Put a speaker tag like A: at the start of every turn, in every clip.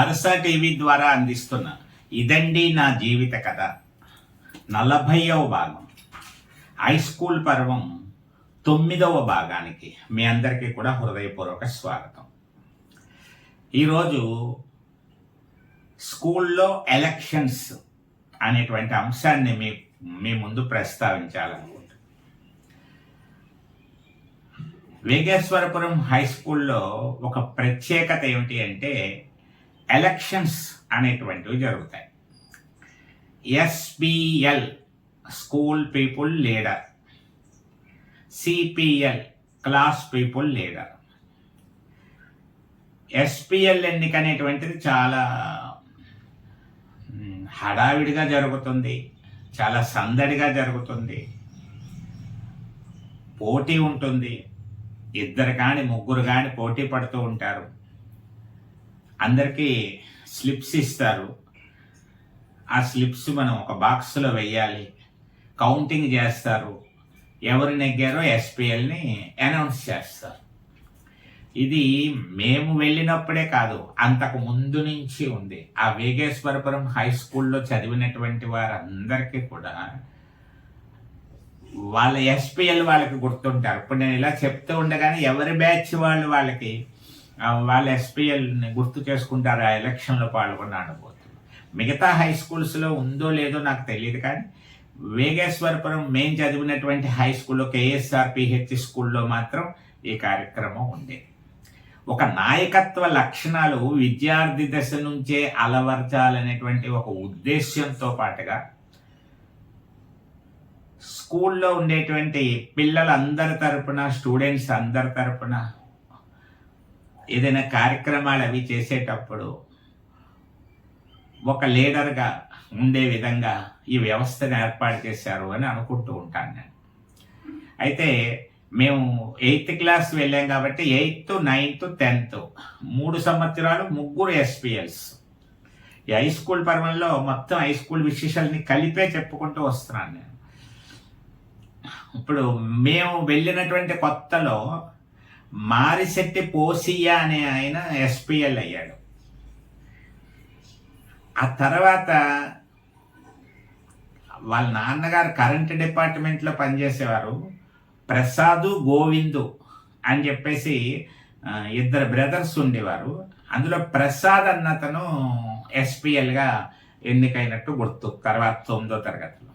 A: Parasa TV ద్వారా అందిస్తున్న. ఇదండి నా జీవిత కథ. నలభైవ భాగం. హై స్కూల్ పర్వం తొమ్మిదవ భాగానికి మీ అందరికీ కూడా హృదయపూర్వక స్వాగతం. ఈరోజు స్కూల్లో ఎలక్షన్స్ అనేటువంటి అంశాన్ని మీ మీ ముందు ప్రస్తావించాలనుకుంటున్నాను వేగేశ్వరపురం హై స్కూల్లో ఒక ప్రత్యేకత ఏమిటి అంటే ఎలక్షన్స్ అనేటువంటివి జరుగుతాయి. SPL school people leader CPL class people leader SPL ఎన్నిక అనేటువంటిది చాలా హడావిడిగా జరుగుతుంది చాలా సందడిగా జరుగుతుంది. పోటీ ఉంటుంది ఇద్దరు కానీ ముగ్గురు కానీ పోటీ పడుతూ ఉంటారు. అందరికీ స్లిప్స్ ఇస్తారు. ఆ స్లిప్స్ మనం ఒక బాక్స్లో వెయ్యాలి. కౌంటింగ్ చేస్తారు. ఎవరు నెగ్గారో ఎస్పిఎల్ని అనౌన్స్ చేస్తారు. ఇది మేము వెళ్ళినప్పుడే కాదు అంతకు ముందు నుంచి ఉంది. ఆ వేగేశ్వరపురం హై స్కూల్లో చదివినటువంటి వారందరికీ కూడా వాళ్ళ ఎస్పీఎల్ వాళ్ళకి గుర్తుంటారు. ఇప్పుడు నేను ఇలా చెప్తూ ఉండగానే ఎవరి బ్యాచ్ వాళ్ళు వాళ్ళకి వాళ్ళ ఎస్పీఎల్ని గుర్తు చేసుకుంటారు ఆ ఎలక్షన్లో పాల్గొన్న అనుభూతులు మిగతా హై స్కూల్స్లో ఉందో లేదో నాకు తెలియదు కానీ వేగేశ్వరపురం మేము చదివినటువంటి హై స్కూల్లో కేఎస్ఆర్ పిహెచ్ స్కూల్లో మాత్రం ఈ కార్యక్రమం ఉండేది. ఒక నాయకత్వ లక్షణాలు విద్యార్థి దశ నుంచే అలవర్చాలనేటువంటి ఒక ఉద్దేశ్యంతో పాటుగా స్కూల్లో ఉండేటువంటి పిల్లలందరి తరపున స్టూడెంట్స్ అందరి తరపున ఏదైనా కార్యక్రమాలు అవి చేసేటప్పుడు ఒక లీడర్గా ఉండే విధంగా ఈ వ్యవస్థను ఏర్పాటు చేశారు అని అనుకుంటూ ఉంటాను నేను. అయితే మేము ఎయిత్ క్లాస్ వెళ్ళాం కాబట్టి ఎయిత్ నైన్త్ టెన్త్ మూడు సంవత్సరాలు ముగ్గురు ఎస్పీఎల్స్. ఈ హై స్కూల్ పర్వంలో మొత్తం హై స్కూల్ విశేషాలని కలిపే చెప్పుకుంటూ వస్తున్నాను నేను. ఇప్పుడు మేము వెళ్ళినటువంటి కొత్తలో మారిశెట్టి పోసియా అనే ఆయన ఎస్పిఎల్ అయ్యాడు. ఆ తర్వాత వాళ్ళ నాన్నగారు కరెంట్ డిపార్ట్మెంట్లో పనిచేసేవారు. ప్రసాదు గోవిందు అని చెప్పేసి ఇద్దరు బ్రదర్స్ ఉండేవారు. అందులో ప్రసాద్ అన్నతను ఎస్పిఎల్గా ఎన్నికైనట్టు గుర్తు తర్వాత తొమ్మిదో తరగతిలో.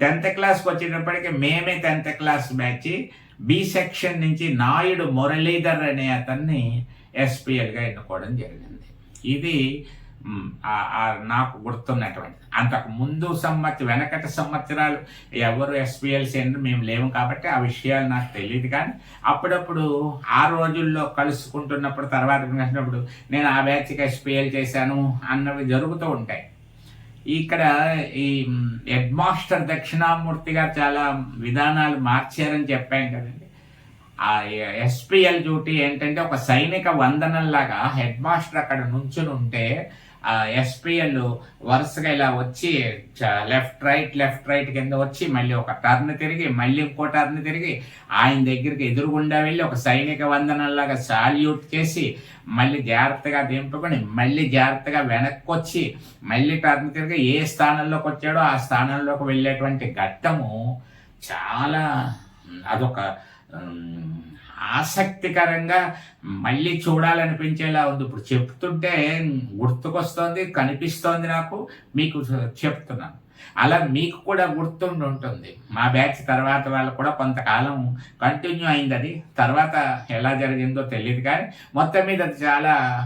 A: టెన్త్ క్లాస్కి వచ్చేటప్పటికి మేమే tenth class batch B section నుంచి నాయుడు మురళీధర్ అనే అతన్ని ఎస్పీఎల్గా ఎన్నుకోవడం జరిగింది. ఇది నాకు గుర్తున్నటువంటి అంతకు ముందు సంవత్సరం వెనకటి సంవత్సరాలు ఎవరు ఎస్పీఎల్స్ ఏంటో మేము లేము కాబట్టి ఆ విషయాలు నాకు తెలియదు కానీ అప్పుడప్పుడు ఆ రోజుల్లో కలుసుకుంటున్నప్పుడు తర్వాత కలిసినప్పుడు నేను ఆ బ్యాచ్కి ఎస్పీఎల్ చేశాను అన్నవి జరుగుతూ ఉంటాయి. ఇక్కడ ఈ హెడ్ మాస్టర్ దక్షిణామూర్తిగా చాలా విధానాలు మార్చారని చెప్పాం కదండి. ఆ ఎస్పిఎల్ డ్యూటీ ఏంటంటే ఒక సైనిక వందనంలాగా హెడ్ మాస్టర్ అక్కడ నుంచుని ఉంటే ఎస్పీఎల్ వరుసగా ఇలా వచ్చి లెఫ్ట్ రైట్ లెఫ్ట్ రైట్ కింద వచ్చి మళ్ళీ ఒక టర్న్ తిరిగి మళ్ళీ ఇంకో టర్న్ తిరిగి ఆయన దగ్గరికి ఎదురుగుండా వెళ్ళి ఒక సైనిక వందనంలాగా సాల్యూట్ చేసి మళ్ళీ జాగ్రత్తగా దింపుకొని మళ్ళీ జాగ్రత్తగా వెనక్కి వచ్చి మళ్ళీ టర్న్ తిరిగి ఏ స్థానంలోకి వచ్చాడో ఆ స్థానంలోకి వెళ్ళేటువంటి ఘట్టము చాలా అదొక ఆసక్తికరంగా మళ్ళీ చూడాలనిపించేలా ఉంది. ఇప్పుడు చెప్తుంటే గుర్తుకొస్తోంది కనిపిస్తోంది నాకు. మీకు చెప్తున్నాను. అలా మీకు కూడా గుర్తుండి ఉంటుంది. మా బ్యాచ్ తర్వాత వాళ్ళు కూడా కొంతకాలం కంటిన్యూ అయింది అది తర్వాత ఎలా జరిగిందో తెలియదు కానీ మొత్తం మీద అది చాలా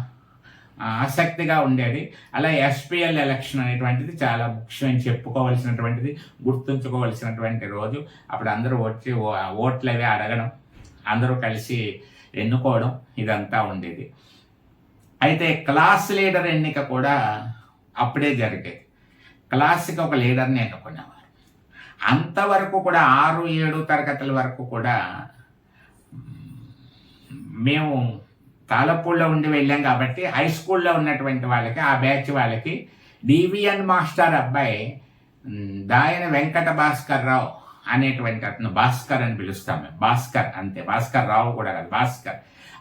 A: ఆసక్తిగా ఉండేది. అలా ఎస్పీఎల్ ఎలక్షన్ అనేటువంటిది చాలా ముఖ్యమైన చెప్పుకోవాల్సినటువంటిది గుర్తుంచుకోవాల్సినటువంటి రోజు. అప్పుడు అందరూ వచ్చి ఓ- ఓట్లు అవి అడగడం. అందరూ కలిసి ఎన్నుకోవడం ఇదంతా ఉండేది. అయితే క్లాస్ లీడర్ ఎన్నిక కూడా అప్పుడే జరిగేది. క్లాస్కి ఒక లీడర్ని ఎన్నుకునేవారు. అంతవరకు కూడా ఆరు ఏడు తరగతుల వరకు కూడా మేము తాలపూల్లో ఉండి వెళ్ళాం కాబట్టి హై స్కూల్లో ఉన్నటువంటి వాళ్ళకి ఆ బ్యాచ్ వాళ్ళకి డివిఎన్ మాస్టర్ అబ్బాయి దాయన వెంకట భాస్కర్ రావు అనేటువంటి అతను భాస్కర్ అని పిలుస్తాము భాస్కర్ అంతే. భాస్కర్ రావు కూడా కాదు భాస్కర్.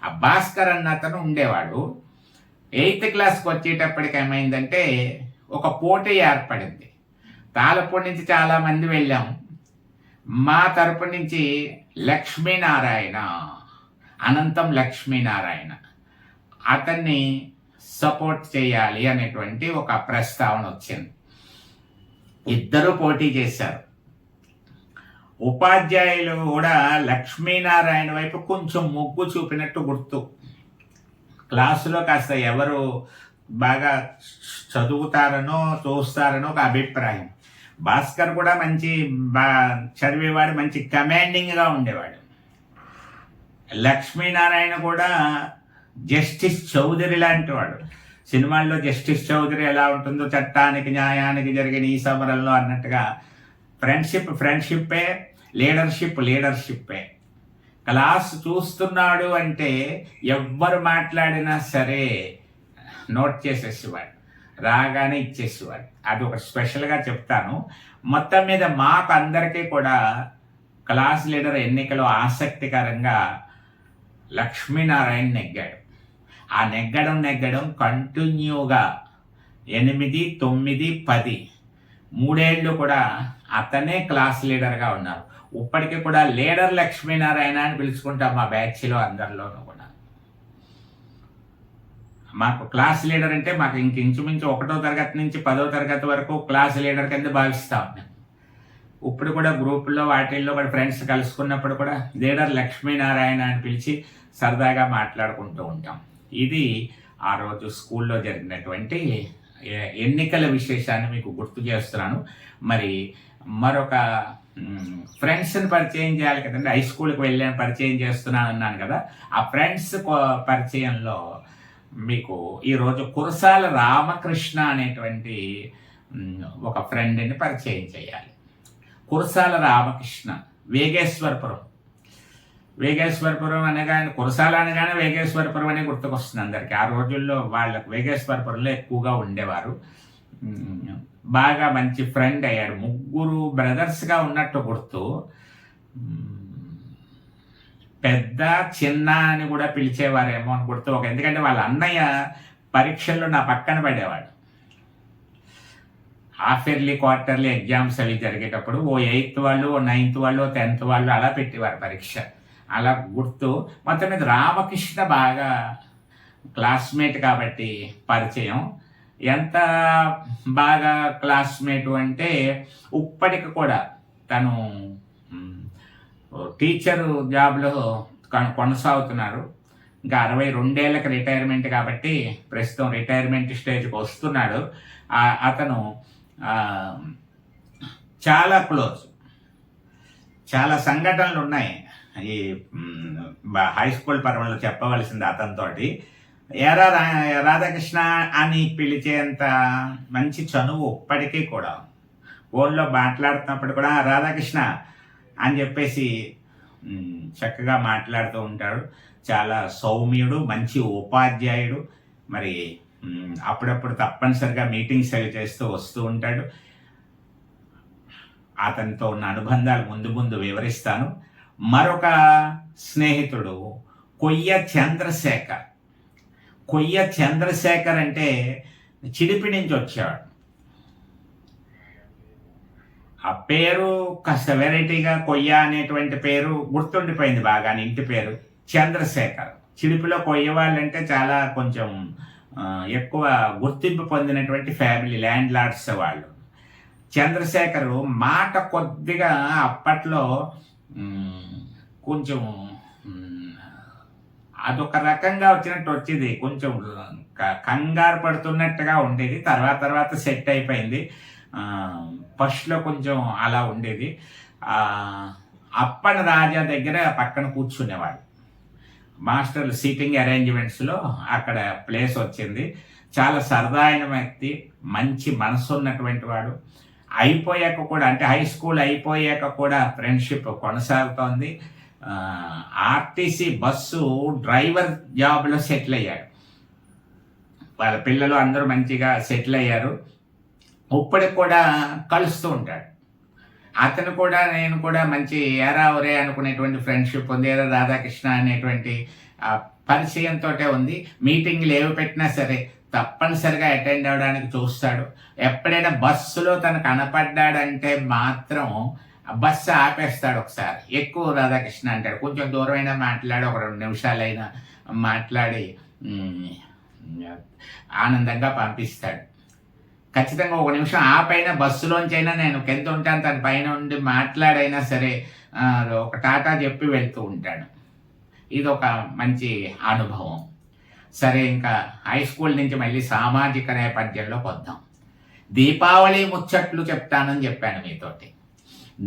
A: ఆ భాస్కర్ అన్న అతను ఉండేవాడు. ఎయిత్ క్లాస్కి వచ్చేటప్పటికి ఏమైందంటే ఒక పోటీ ఏర్పడింది. తాలపూడి నుంచి చాలామంది వెళ్ళాం. మా తరపు నుంచి లక్ష్మీనారాయణ అనంతం లక్ష్మీనారాయణ అతన్ని సపోర్ట్ చేయాలి అనేటువంటి ఒక ప్రస్తావన వచ్చింది. ఇద్దరు పోటీ చేశారు. ఉపాధ్యాయులు కూడా లక్ష్మీనారాయణ వైపు కొంచెం మొగ్గు చూపినట్టు గుర్తు. క్లాసులో కాస్త ఎవరు బాగా చదువుతారనో చూస్తారనో ఒక అభిప్రాయం. భాస్కర్ కూడా మంచి బా చదివేవాడు మంచి కమాండింగ్గా ఉండేవాడు. లక్ష్మీనారాయణ కూడా జస్టిస్ చౌదరి లాంటి వాడు. సినిమాల్లో జస్టిస్ చౌదరి ఎలా ఉంటుందో చట్టానికి న్యాయానికి జరిగిన ఈ సమరంలో అన్నట్టుగా ఫ్రెండ్షిప్ ఫ్రెండ్షిప్పే లీడర్షిప్ లీడర్షిప్పే. క్లాస్ చూస్తున్నాడు అంటే ఎవ్వరు మాట్లాడినా సరే నోట్ చేసేసేవాడు రాగానే ఇచ్చేసేవాడు. అది ఒక స్పెషల్గా చెప్తాను. మొత్తం మీద మాకు అందరికీ కూడా క్లాస్ లీడర్ ఎన్నికలో ఆసక్తికరంగా లక్ష్మీనారాయణ నెగ్గాడు. ఆ నెగ్గడం నెగ్గడం కంటిన్యూగా ఎనిమిది తొమ్మిది పది మూడేళ్ళు కూడా అతనే క్లాస్ లీడర్గా ఉన్నారు. ఇప్పటికీ కూడా లీడర్ లక్ష్మీనారాయణ అని పిలుచుకుంటాం మా బ్యాచ్లో అందరిలోనూ కూడా. మాకు క్లాస్ లీడర్ అంటే మాకు ఇంక ఇంచుమించు ఒకటో తరగతి నుంచి పదో తరగతి వరకు క్లాస్ లీడర్ కింద భావిస్తాం ఇప్పుడు కూడా గ్రూపుల్లో వాటిల్లో కూడా ఫ్రెండ్స్ కలుసుకున్నప్పుడు కూడా లీడర్ లక్ష్మీనారాయణ అని పిలిచి సరదాగా మాట్లాడుకుంటూ ఉంటాం. ఇది ఆ రోజు స్కూల్లో జరిగినటువంటి ఎన్నికల విశేషాన్ని మీకు గుర్తు చేస్తున్నాను. మరి మరొక ఫ్రెండ్స్ని పరిచయం చేయాలి కదండి. హై స్కూల్కి వెళ్ళాను పరిచయం చేస్తున్నాను అన్నాను కదా. ఆ ఫ్రెండ్స్ పరిచయంలో మీకు ఈరోజు కురసాల రామకృష్ణ అనేటువంటి ఒక ఫ్రెండ్ని పరిచయం చేయాలి. కురసాల రామకృష్ణ వేగేశ్వరపురం. వేగేశ్వరపురం అనగానే కురసాల అనగానే వేగేశ్వరపురం అనే గుర్తుకొస్తుంది అందరికీ. ఆ రోజుల్లో వాళ్ళకు వేగేశ్వరపురంలో ఎక్కువగా ఉండేవారు. బాగా మంచి ఫ్రెండ్ అయ్యాడు. ముగ్గురు బ్రదర్స్గా ఉన్నట్టు గుర్తు. పెద్ద చిన్న అని కూడా పిలిచేవారేమో అని గుర్తు. ఒక ఎందుకంటే వాళ్ళ అన్నయ్య పరీక్షల్లో నా పక్కన పడేవాడు. హాఫ్ ఇయర్లీ క్వార్టర్లీ ఎగ్జామ్స్ అవి జరిగేటప్పుడు ఓ ఎయిత్ వాళ్ళు ఓ నైన్త్ వాళ్ళు టెన్త్ వాళ్ళు అలా పెట్టేవారు పరీక్ష. అలా గుర్తు. మొత్తం మీద రామకృష్ణ బాగా క్లాస్మేట్ కాబట్టి పరిచయం. ఎంత బాగా క్లాస్మేట్ అంటే ఇప్పటికి కూడా తను టీచరు జాబ్లో కొనసాగుతున్నారు. ఇంకా అరవై రెండేళ్ళకి రిటైర్మెంట్ కాబట్టి ప్రస్తుతం రిటైర్మెంట్ స్టేజ్కి వస్తున్నాడు. అతను చాలా క్లోజ్ చాలా సంఘటనలు ఉన్నాయి. ఈ హై స్కూల్ పర్వంలో చెప్పవలసింది అతనితోటి. ఎరా రాధాకృష్ణ అని పిలిచేంత మంచి చనువు ఇప్పటికీ కూడా. ఫోన్లో మాట్లాడుతున్నప్పుడు కూడా రాధాకృష్ణ అని చెప్పేసి చక్కగా మాట్లాడుతూ ఉంటాడు. చాలా సౌమ్యుడు మంచి ఉపాధ్యాయుడు. మరి అప్పుడప్పుడు తప్పనిసరిగా మీటింగ్స్ అవి చేస్తూ వస్తూ ఉంటాడు. అతనితో ఉన్న అనుబంధాలు ముందు ముందు వివరిస్తాను. మరొక స్నేహితుడు కొయ్య చంద్రశేఖర్. కొయ్య చంద్రశేఖర్ అంటే చిడిపి నుంచి వచ్చాడు. ఆ పేరు కాస్త వెరైటీగా కొయ్య అనేటువంటి పేరు గుర్తుండిపోయింది బాగా ఇంటి పేరు చంద్రశేఖర్. చిడిపిలో కొయ్య వాళ్ళంటే చాలా కొంచెం ఎక్కువ గుర్తింపు పొందినటువంటి ఫ్యామిలీ ల్యాండ్ లార్డ్స్ వాళ్ళు. చంద్రశేఖరు మాట కొద్దిగా అప్పట్లో కొంచెం అదొక రకంగా వచ్చినట్టు వచ్చేది. కొంచెం కంగారు పడుతున్నట్టుగా ఉండేది. తర్వాత తర్వాత సెట్ అయిపోయింది. ఫస్ట్లో కొంచెం అలా ఉండేది. అప్పన రాజా దగ్గర పక్కన కూర్చునేవాడు. మాస్టర్లు సీటింగ్ అరేంజ్మెంట్స్లో అక్కడ ప్లేస్ వచ్చింది. చాలా సరదాయిన వ్యక్తి మంచి మనసు ఉన్నటువంటి వాడు. అయిపోయాక కూడా అంటే హై స్కూల్ అయిపోయాక కూడా ఫ్రెండ్షిప్ కొనసాగుతోంది. ఆర్టీసీ బస్సు డ్రైవర్ జాబ్లో సెటిల్ అయ్యాడు. వాళ్ళ పిల్లలు అందరూ మంచిగా సెటిల్ అయ్యారు. ఇప్పటికి కూడా కలుస్తూ ఉంటాడు. అతను కూడా నేను కూడా మంచి ఏరా ఒరే అనుకునేటువంటి ఫ్రెండ్షిప్ ఉంది. ఏరా రాధాకృష్ణ అనేటువంటి పరిచయంతో ఉంది. మీటింగ్లు ఏవి పెట్టినా సరే తప్పనిసరిగా అటెండ్ అవ్వడానికి చూస్తాడు. ఎప్పుడైనా బస్సులో తను కనపడ్డాడంటే మాత్రం బస్సు ఆపేస్తాడు ఒకసారి. ఎక్కువ రాధాకృష్ణ అంటాడు. కొంచెం దూరమైనా మాట్లాడి ఒక రెండు నిమిషాలైనా మాట్లాడి ఆనందంగా పంపిస్తాడు. ఖచ్చితంగా ఒక నిమిషం ఆపైన బస్సులోంచైనా నేను కింద ఉంటాను తన పైన ఉండి మాట్లాడైనా సరే ఒక టాటా చెప్పి వెళ్తూ ఉంటాడు. ఇది ఒక మంచి అనుభవం. సరే ఇంకా హై స్కూల్ నుంచి మళ్ళీ సామాజిక నేపథ్యంలోకి వద్దాం దీపావళి ముచ్చట్లు చెప్తానని చెప్పాను మీతోటి.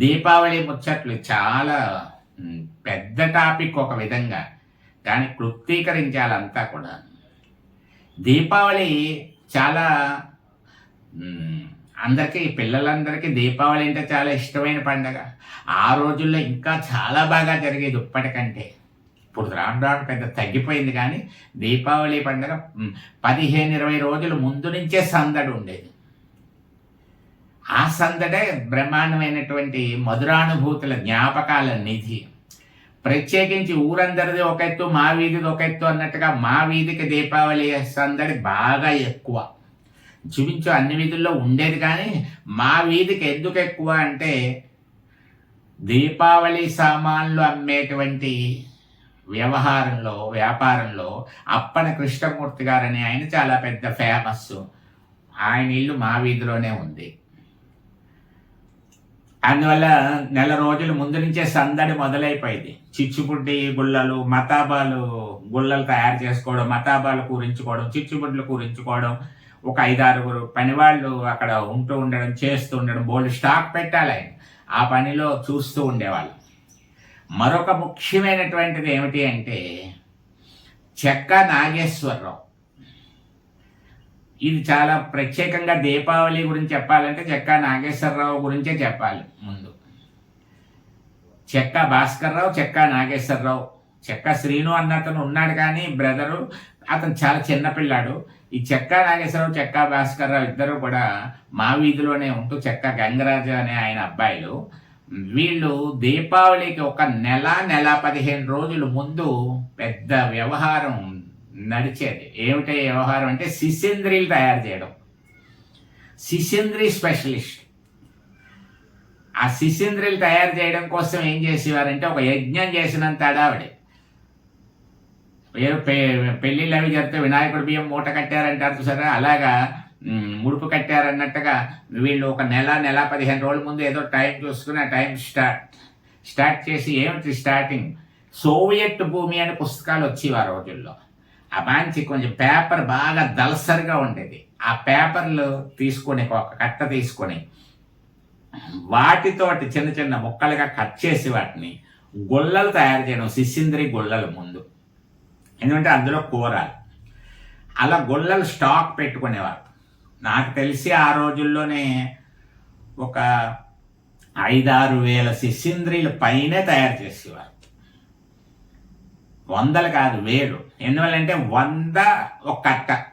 A: దీపావళి ముచ్చట్లు చాలా పెద్ద టాపిక్ ఒక విధంగా. దాన్ని క్లుప్తీకరించాలంతా కూడా. దీపావళి చాలా అందరికీ పిల్లలందరికీ దీపావళి అంటే చాలా ఇష్టమైన పండగ. ఆ రోజుల్లో ఇంకా చాలా బాగా జరిగేది ఇప్పటికంటే. ఇప్పుడు రాను రాను పెద్ద తగ్గిపోయింది కానీ దీపావళి పండుగ పదిహేను ఇరవై రోజుల ముందు నుంచే సందడి ఉండేది. ఆ సందడే బ్రహ్మాండమైనటువంటి మధురానుభూతుల జ్ఞాపకాల నిధి. ప్రత్యేకించి ఊరందరిది ఒక ఎత్తు మా వీధిది ఒక ఎత్తు అన్నట్టుగా మా వీధికి దీపావళి సందడి బాగా ఎక్కువ. చూపించు అన్ని వీధుల్లో ఉండేది కానీ మా వీధికి ఎందుకు ఎక్కువ అంటే దీపావళి సామాన్లు అమ్మేటువంటి వ్యవహారంలో వ్యాపారంలో అప్పన కృష్ణమూర్తి గారని ఆయన చాలా పెద్ద ఫేమస్ ఆయన ఇల్లు మా వీధిలోనే ఉంది. అందువల్ల నెల రోజుల ముందు నుంచే సందడి మొదలైపోయింది. చిచ్చుపుడ్డి గుళ్ళలు మతాబాలు గుళ్ళలు తయారు చేసుకోవడం మతాబాలు కూరించుకోవడం చిచ్చుబుడ్లు కూరించుకోవడం ఒక ఐదారుగురు పనివాళ్ళు అక్కడ ఉంటూ ఉండడం చేస్తూ ఉండడం బోల్డ్ స్టాక్ పెట్టాలి. ఆ పనిలో చూస్తూ ఉండేవాళ్ళు. మరొక ముఖ్యమైనటువంటిది ఏమిటి అంటే చెక్క నాగేశ్వరరావు ఇది చాలా ప్రత్యేకంగా దీపావళి గురించి చెప్పాలంటే చెక్క నాగేశ్వరరావు గురించే చెప్పాలి ముందు. చెక్క భాస్కర్రావు చెక్క నాగేశ్వరరావు. చెక్క శ్రీను అన్న అతను ఉన్నాడు కానీ బ్రదరు అతను చాలా చిన్నపిల్లాడు ఈ చెక్క నాగేశ్వరరావు చెక్క భాస్కర్రావు ఇద్దరు కూడా మా వీధిలోనే ఉంటూ చెక్క గంగరాజు అనే ఆయన అబ్బాయిలు. వీళ్ళు దీపావళికి ఒక నెల నెల పదిహేను రోజుల ముందు పెద్ద వ్యవహారం నడిచేది. ఏమిటి వ్యవహారం అంటే సిసింద్రీలు తయారు చేయడం. సిసింద్రీ స్పెషలిస్ట్. ఆ సిసింద్రీలు తయారు చేయడం కోసం ఏం చేసేవారంటే ఒక యజ్ఞం చేసినంత అడావిడి ఏదో పెళ్ళిళ్ళు అవి జరిగితే వినాయకుడి బియ్యం మూట కట్టారంటారు చూసారా? అలాగా ముడుపు కట్టారన్నట్టుగా వీళ్ళు ఒక నెల నెల పదిహేను రోజుల ముందు ఏదో టైం చూసుకుని ఆ టైం స్టార్ట్ స్టార్ట్ చేసి ఏమిటి స్టార్టింగ్? సోవియట్ భూమి అనే పుస్తకాలు వచ్చేవి ఆ రోజుల్లో. ఆ మంచి కొంచెం పేపర్ బాగా దలసరిగా ఉండేది. ఆ పేపర్లు తీసుకొని ఒక కట్ట తీసుకొని వాటితోటి చిన్న చిన్న ముక్కలుగా కట్ చేసి వాటిని గుల్లలు తయారు చేయడం సిసింద్రి గుల్లలు ముందు. ఎందుకంటే అందులో కూరాలు అలా గుల్లలు స్టాక్ పెట్టుకునేవారు. నాకు తెలిసి ఆ రోజుల్లోనే ఒక ఐదారు వేల సిసింద్రీల పైనే తయారు చేసేవారు. వందలు కాదు వేలు. ఎందువల్లంటే వంద ఒక కట్ట.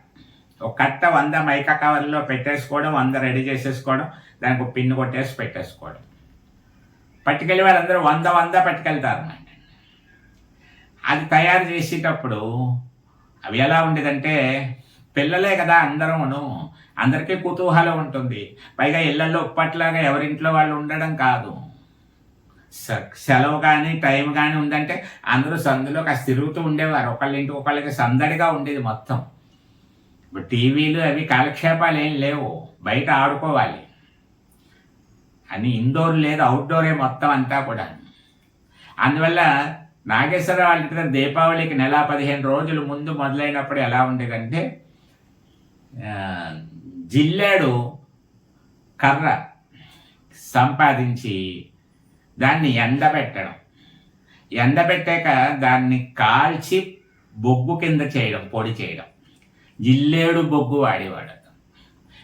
A: ఒక కట్ట వంద మైకా కవర్లో పెట్టేసుకోవడం వంద రెడీ చేసేసుకోవడం దానికి ఒక పిన్ను కొట్టేసి పెట్టేసుకోవడం. పట్టుకెళ్ళి వాళ్ళందరూ వంద వంద పట్టుకెళ్తారు. అన్నమాట అది తయారు చేసేటప్పుడు అవి ఎలా ఉండేదంటే పిల్లలే కదా అందరూను అందరికీ కుతూహలం ఉంటుంది. పైగా ఇళ్ళలో ఉప్పట్లాగా ఎవరింట్లో వాళ్ళు ఉండడం కాదు. సెలవు కానీ టైం కానీ ఉందంటే అందరూ సందులో కాస్త తిరుగుతూ ఉండేవారు. ఒకళ్ళ ఇంటి ఒకళ్ళకి సందడిగా ఉండేది మొత్తం. ఇప్పుడు టీవీలు అవి కాలక్షేపాలు ఏం లేవు. బయట ఆడుకోవాలి. అని ఇండోర్ లేదు అవుట్డోరే మొత్తం అంతా కూడా అందువల్ల నాగేశ్వరరావు వాళ్ళ ఇంటి దగ్గర దీపావళికి నెల పదిహేను రోజులు ముందు మొదలైనప్పుడు ఎలా ఉండేదంటే జిల్లాడు కర్ర సంపాదించి దాన్ని ఎండబెట్టడం ఎండబెట్టాక దాన్ని కాల్చి బొగ్గు కింద చేయడం పొడి చేయడం. జిల్లేడు బొగ్గు వాడేవాడు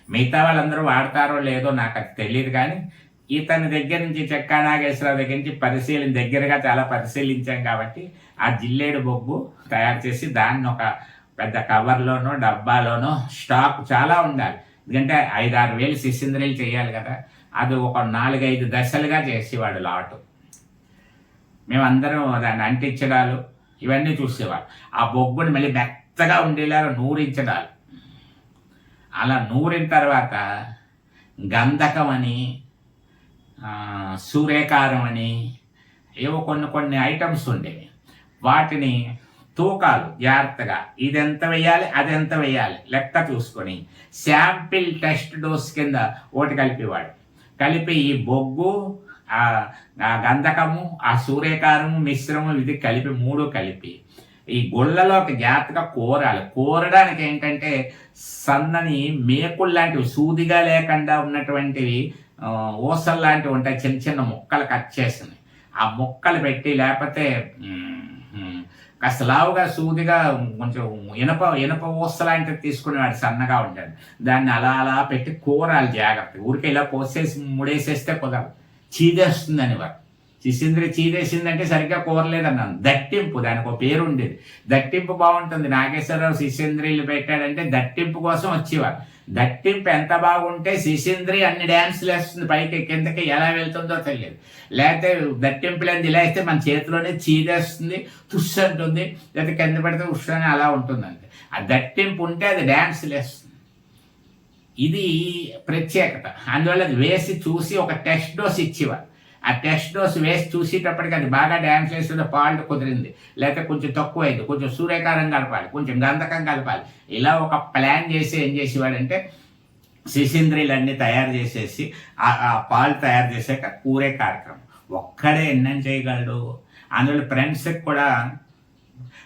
A: మిగతా వాళ్ళందరూ వాడతారో లేదో నాకు అది తెలియదు కానీ ఇతని దగ్గర నుంచి చెక్కా నాగేశ్వరరావు దగ్గర నుంచి పరిశీలన దగ్గరగా చాలా పరిశీలించాం కాబట్టి ఆ జిల్లేడు బొగ్గు తయారు చేసి దాన్ని ఒక పెద్ద కవర్లోనో డబ్బాలోనో స్టాక్ చాలా ఉండాలి. ఎందుకంటే ఐదారు వేలు సిసింద్రీలు చేయాలి కదా. అది ఒక నాలుగైదు దశలుగా చేసేవాడు లాటు. మేమందరం దాన్ని అంటించడాలు ఇవన్నీ చూసేవాడు ఆ బొగ్గుని మళ్ళీ మెత్తగా ఉండేలాగా నూరించడాలు. అలా నూరిన తర్వాత గంధకం అని సూర్యకారం అని ఏవో కొన్ని కొన్ని ఐటమ్స్ ఉండేవి. వాటిని తూకాలు జాగ్రత్తగా ఇది ఎంత వేయాలి అది ఎంత వేయాలి లెక్క చూసుకొని శాంపిల్ టెస్ట్ డోస్ కింద ఓటు కలిపేవాడు. కలిపి ఈ బొగ్గు ఆ గంధకము ఆ సూర్యకారము మిశ్రమం ఇది కలిపి మూడు కలిపి. ఈ గుళ్ళలోకి జాగ్రత్తగా కోరాలి. కోరడానికి ఏంటంటే సన్నని మేకులు లాంటివి సూదిగా లేకుండా ఉన్నటువంటివి ఆ, ఊసలు లాంటివి ఉంటాయి చిన్న చిన్న ముక్కలు కట్ చేసినవి. ఆ ముక్కలు పెట్టి లేకపోతే కాస్త లావుగా సూదిగా కొంచెం ఇనప ఇనప ఊస లాంటివి తీసుకునేవాడు సన్నగా ఉంటాడు. దాన్ని అలా అలా పెట్టి కూరాలి జాగ్రత్త ఊరికే ఇలా పోసేసి ముడేసేస్తే కుదరదు. చీదేస్తుందని వారు శిశింద్రి చీదేసిందంటే సరిగ్గా కూరలేదన్నాను దట్టింపు దానికి ఒక పేరు ఉండేది దట్టింపు బాగుంటుంది. నాగేశ్వరరావు శిశింద్రిలు పెట్టాడంటే దట్టింపు కోసం వచ్చేవారు దట్టింపు ఎంత బాగుంటే శిశింద్రి అన్ని డ్యాన్సులు వేస్తుంది. పైకి కిందకి ఎలా వెళ్తుందో తెలియదు. లేకపోతే దట్టింపులేని ఇలా వేస్తే మన చేతిలోనే చీదేస్తుంది తుష్ అంటుంది. లేకపోతే కింద పడితే ఉష్ అలా ఉంటుందండి. ఆ దట్టింపు ఉంటే అది డ్యాన్సులు వేస్తుంది. ఇది ప్రత్యేకత. అందువల్ల అది వేసి చూసి ఒక టెస్ట్ డోస్ ఇచ్చేవారు. ఆ టెస్ట్ డోస్ వేసి చూసేటప్పటికి అది బాగా డ్యాన్స్ వేసిన పాల్ట్ కుదిరింది. లేకపోతే కొంచెం తక్కువైంది. కొంచెం సూర్యకారం కలపాలి. కొంచెం గంధకం కలపాలి. ఇలా ఒక ప్లాన్ చేసి ఏం చేసేవాడంటే శిశింద్రిలన్నీ తయారు చేసేసి ఆ ఆ పాలు తయారు చేసాక కూరే కార్యక్రమం. ఒక్కడే ఎన్నం చేయగలడు? అందులో ఫ్రెండ్స్కి కూడా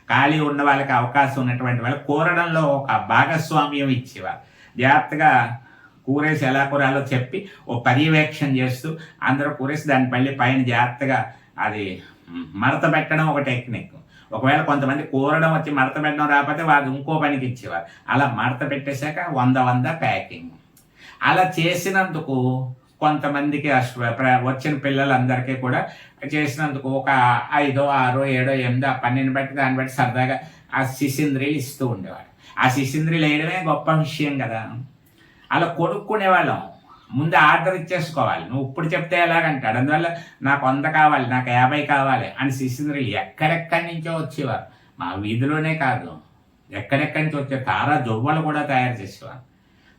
A: ఖాళీ ఉన్న వాళ్ళకి అవకాశం ఉన్నటువంటి వాళ్ళు కోరడంలో ఒక భాగస్వామ్యం ఇచ్చేవారు. జాగ్రత్తగా కూరేసి ఎలా కూరాలో చెప్పి ఓ పర్యవేక్షణ చేస్తూ అందరూ కూరేసి దాన్ని మళ్ళీ పైన జాగ్రత్తగా అది మడత పెట్టడం ఒక టెక్నిక్. ఒకవేళ కొంతమంది కూరడం వచ్చి మడత పెట్టడం రాకపోతే వాళ్ళు ఇంకో పనికి ఇచ్చేవారు. అలా మడత పెట్టేశాక వంద వంద ప్యాకింగ్. అలా చేసినందుకు కొంతమందికి ప్ర- వచ్చిన పిల్లలందరికీ కూడా చేసినందుకు ఒక ఐదో ఆరో ఏడో ఎనిమిదో పన్నెండు బట్టి దాన్ని బట్టి సరదాగా ఆ శిశింద్రిలు ఇస్తూ ఉండేవాడు ఆ శిశింద్రిలు వేయడమే గొప్ప విషయం కదా. అలా కొనుక్కునే వాళ్ళం ముందు ఆర్డర్ ఇచ్చేసుకోవాలి. నువ్వు ఇప్పుడు చెప్తే ఎలాగంటాడు? అందువల్ల నాకు వంద కావాలి నాకు యాభై కావాలి అని శిశుంద్రులు ఎక్కడెక్కడి నుంచో వచ్చేవారు. మా వీధిలోనే కాదు. ఎక్కడెక్కడి నుంచి వచ్చే తారా జొవ్వలు కూడా తయారు చేసేవారు.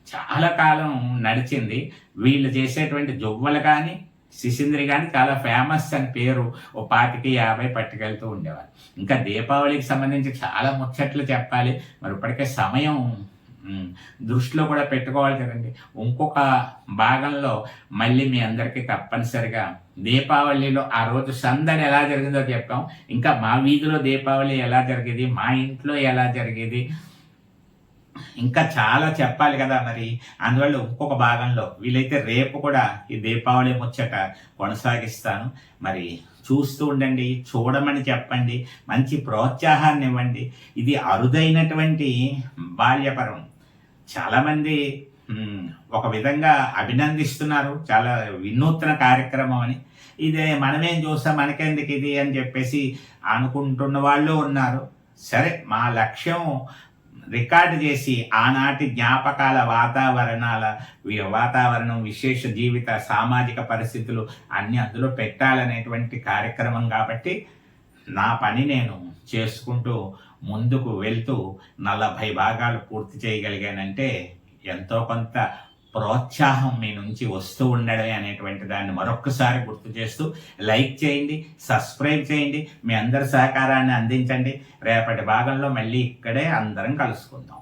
A: చాలా కాలం నడిచింది. వీళ్ళు చేసేటువంటి జొవ్వలు కానీ శిశింద్రి కానీ చాలా ఫేమస్ అని పేరు ఓ పాతికి యాభై పట్టుకెళ్తూ ఉండేవారు. ఇంకా దీపావళికి సంబంధించి చాలా ముచ్చట్లు చెప్పాలి. మరి ఇప్పటికే సమయం దృష్టిలో కూడా పెట్టుకోవాలి కదండి. ఇంకొక భాగంలో మళ్ళీ మీ అందరికీ తప్పనిసరిగా దీపావళిలో ఆ రోజు సందడి ఎలా జరిగిందో చెప్పాం. ఇంకా మా వీధిలో దీపావళి ఎలా జరిగేది మా ఇంట్లో ఎలా జరిగేది ఇంకా చాలా చెప్పాలి కదా మరి. అందువల్ల ఇంకొక భాగంలో వీలైతే రేపు కూడా ఈ దీపావళి ముచ్చట కొనసాగిస్తాను. మరి చూస్తూ ఉండండి చూడమని చెప్పండి మంచి ప్రోత్సాహాన్ని ఇవ్వండి. ఇది అరుదైనటువంటి బాల్యపరం చాలామంది ఒక విధంగా అభినందిస్తున్నారు. చాలా వినూత్న కార్యక్రమం అని. ఇదే మనమేం చూస్తాం మనకెందుకు ఇది అని చెప్పేసి అనుకుంటున్న వాళ్ళు ఉన్నారు. సరే మా లక్ష్యం రికార్డు చేసి ఆనాటి జ్ఞాపకాల వాతావరణాల వాతావరణం విశేష జీవిత సామాజిక పరిస్థితులు అన్ని అందులో పెట్టాలనేటువంటి కార్యక్రమం కాబట్టి నా పని నేను చేసుకుంటూ ముందుకు వెళ్తూ నలభై భాగాలు పూర్తి చేయగలిగానంటే ఎంతో కొంత ప్రోత్సాహం మీ నుంచి వస్తూ ఉండడమే అనేటువంటి దాన్ని మరొక్కసారి గుర్తు చేస్తూ లైక్ చేయండి సబ్స్క్రైబ్ చేయండి మీ అందరి సహకారాన్ని అందించండి. రేపటి భాగంలో మళ్ళీ ఇక్కడే అందరం కలుసుకుందాం.